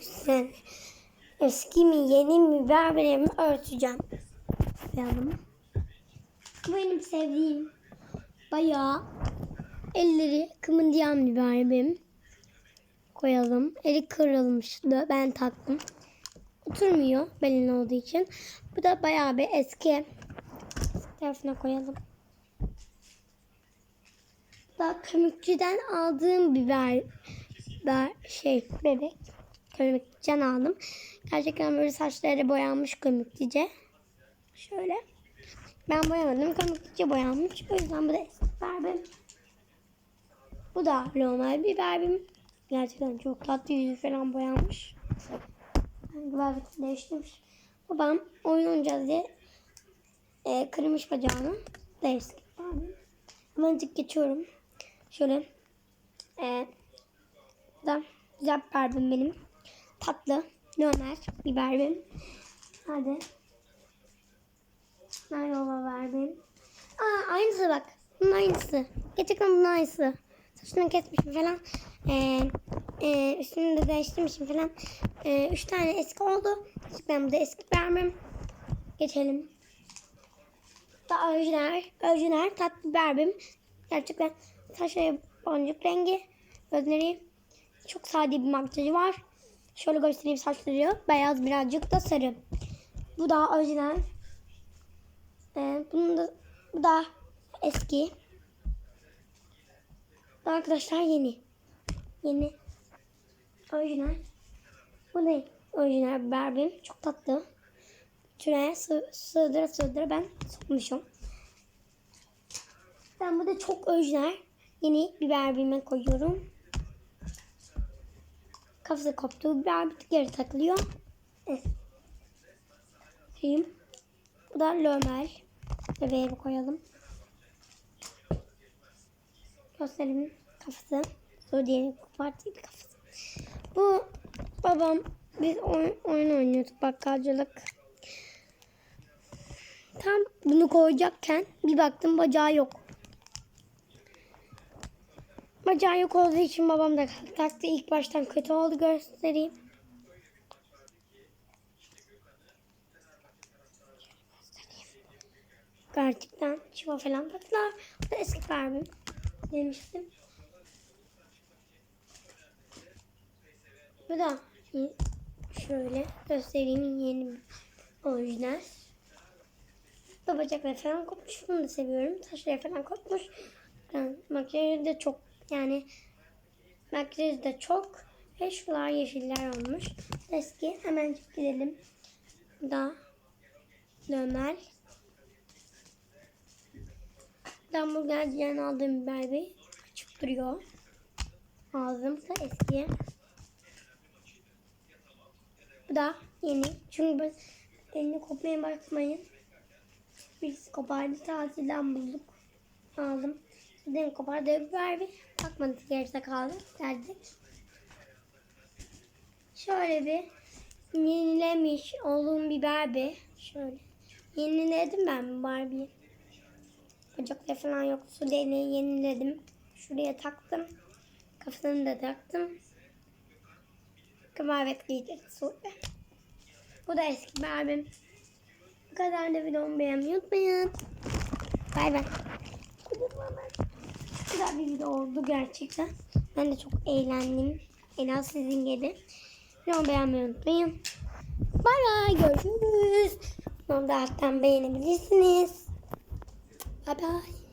Sen eski mi yeni mi berberimi örteceğim. Bu benim sevdiğim bayağı elleri kımıldayan bir berberim. Koyalım. Eli kırılmıştı. Ben taktım. Oturmuyor belin olduğu için. Bu da bayağı bir. Eski tarafına koyalım. Bu da kömükçüden aldığım biber, biber şey bebek. Kömükçüden aldım. Gerçekten böyle saçları boyanmış kömükçüce. Şöyle. Ben boyamadım. Kömükçüce boyanmış. O yüzden bu da eski berbim. Bu da normal bir berbim. Gerçekten çok tatlı yüzü falan boyanmış. Kıyafeti değiştirmiş. Babam oyun oynayacağız diye e, kırmış bacağını. Berbim. Hemencik geçiyorum. Şöyle. E, da güzel bir benim. Tatlı. Normal bir berbim. Hadi. Nerede o berbim? Aa aynısı bak. Bunun aynısı. Gerçekten bunun aynısı. Saçını kesmişim falan. Ee, e, üstünü de değiştirmişim falan. Ee, üç tane eski oldu. Ben bu da eski berbim. Geçelim. Da orijinal, orijinal tatlı berbim. Gerçekten saçları boncuk rengi. Gözleri çok sade bir makyajı var. Şöyle göstereyim saçları. Beyaz birazcık da sarı. Bu da orijinal. Ee, bunun da, bu da eski. Bu arkadaşlar yeni. Yeni. Orijinal. Bu ne? Orijinal berbim. Çok tatlı. Şuraya sığ, sığdıra sığdıra ben sokmuşum. Ben burada çok orijinal yeni bir berbime koyuyorum. Kafası koptu. Berbi geri takılıyor. Evet. Bu da Lömel. Bebeğe bir koyalım. Gösterelim kafası. Zodia'nın partili kafası. Bu babam biz oyun, oyun oynuyorduk bakkalcılık. Tam bunu koyacakken bir baktım bacağı yok. Bacağı yok olduğu için babam da taktı. İlk baştan kötü oldu göstereyim. Gerçekten çiva falan taktılar. Bu da eski berbim demiştim. Bu da şöyle göstereyim yeni orijinal. Bu bacakları falan kopmuş. Bunu da seviyorum. Saçları falan kopmuş. Yani makyajı da çok yani makyajı da çok. Ve şuralar yeşiller olmuş. Eski. Hemen gidelim. Da normal. Hamburgerciden aldığım biber bir açık duruyor. Ağzım da eski. Bu da yeni. Çünkü ben elini kopmaya bakmayın. Birisi kopardı. Tatilden bulduk. Aldım. Dedim kopardı biber bir. Bakmadık geride kaldı. Derdik. Şöyle bir yenilemiş olduğum bir. Şöyle. Yeniledim ben Barbie'yi. Bacakları falan yok. Su deliği yeniledim. Şuraya taktım. Kafasını da taktım. Kıvavet giydirdi sonra. Bu da eski berbim. Bu kadar da videomu beğenmeyi unutmayın. Bay bay. Güzel bir video oldu gerçekten. Ben de çok eğlendim. En az sizin gibi. Videomu beğenmeyi unutmayın. Bay bay. Görüşürüz. Onu da alttan beğenebilirsiniz. Bye bye.